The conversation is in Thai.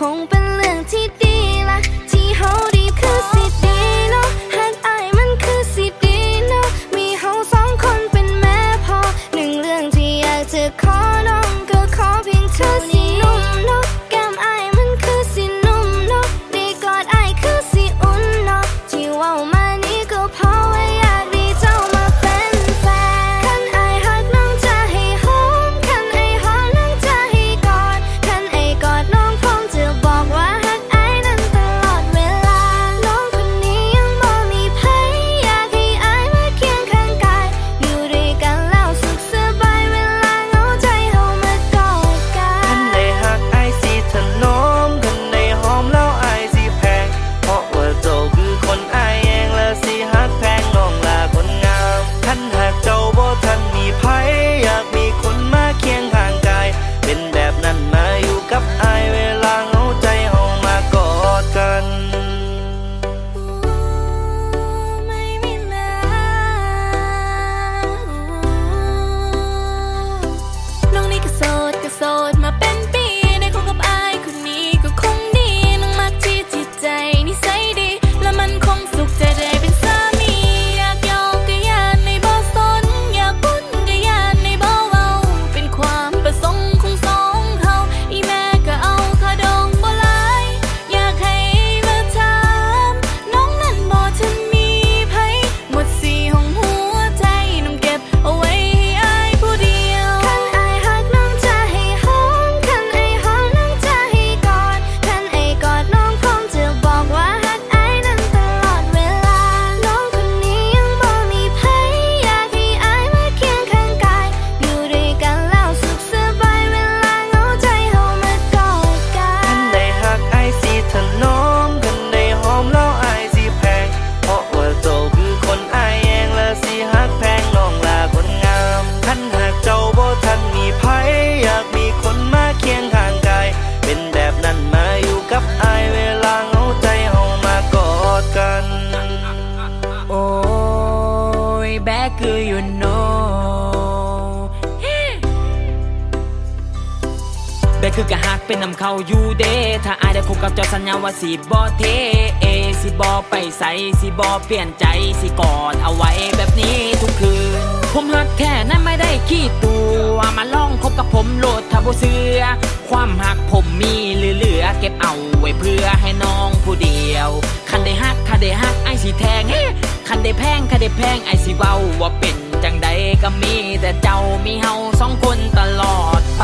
คงเป็นเรื่องที่ดีละที่เขา ยแบกคือ you know แบกคือกะหักเป็นนำเขาอยู่เดถ้าอายได้คบกับเจ้าสัญญาว่าสิบ่เทเอสิบ่ไปใส่สิบ่เปลี่ยนใจสิกอดเอาไว้แบบนี้ทุกคืน ผมหักแท้นั้นไม่ได้ขี้ตัวมาลองคบกับผมโลดถ้าบ่เสือความหักผมมีเหลือๆเก็บเอาไว้เพื่อให้น้องผู้เดียว คันได้ฮักคันได้ฮักไอสิแทงเฮ้ นได้แพงค่ะได้แพงไอสิเว้าว่าเป็นจังใดก็มีแต่เจ้ามีเฮาสองคนตลอดไป